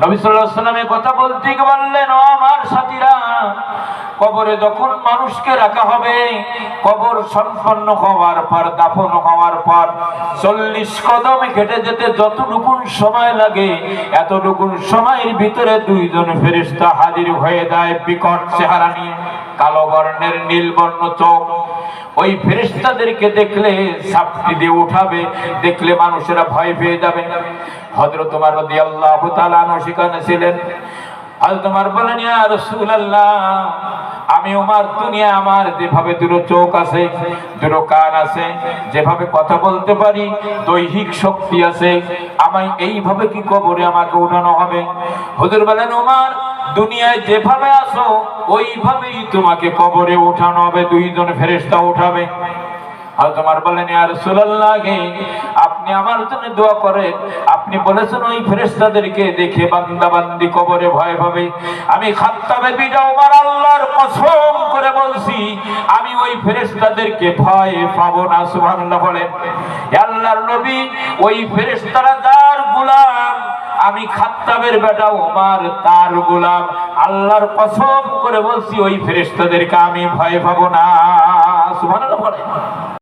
নবী সাল্লাল্লাহু আলাইহি কথা বলতে গিয়ে বললেন ও কবরে যখন মানুষকে রাখা হবে, কবর সম্পন্ন হওয়ার পর, দাফন হওয়ার পর, চল্লিশ কদমে কেটে যেতে যতটুকুন সময় লাগে, এতটুকুন সময়ের ভিতরে দুইজন ফেরিস্তা হাজির হয়ে যায় বিকট চেহারা নিয়ে, কালো বর্ণের নীলবর্ণ চোখ। ওই ফেরিস্তাদেরকে দেখলে সাপটি দিয়ে উঠাবে, দেখলে মানুষেরা ভয় পেয়ে যাবে। হজরত তোমার রদি আল্লাহ সেখানে ছিলেন। আজ তোমার বলেন, ইয়া রাসূলুল্লাহ আমি উমার দুনিয়া আমার, যেভাবে দুটো চোখ আছে, দুটো কান আছে, যেভাবে কথা বলতে পারি, দৈহিক শক্তি আছে আমি এইভাবে কি কবরে আমাকে উঠানো হবে? হুজুর বলেন, উমার, দুনিয়ায় যেভাবে আসো ওইভাবেই তোমাকে কবরে উঠানো হবে, দুইজন ফেরেস্তা উঠাবে। আপনি আমার দোয়া আপনি বলেছেন, ওই ফেরেশতাদেরকে দেখে বান্দা বান্দি কবরে ভয় পাবে। আমি আল্লাহর কসম করে বলছি, আমি ওই ফেরেশতাদেরকে ভয় পাবো না, সুবহানাল্লাহ বলেন। আল্লাহর নবী, ওই গোলাম, আমি খাত্তাবের বেটা ওমার তার গোলাম। আল্লাহর কসম করে বলছি, ওই ফেরেশতাদেরকে আমি ভয় পাবো না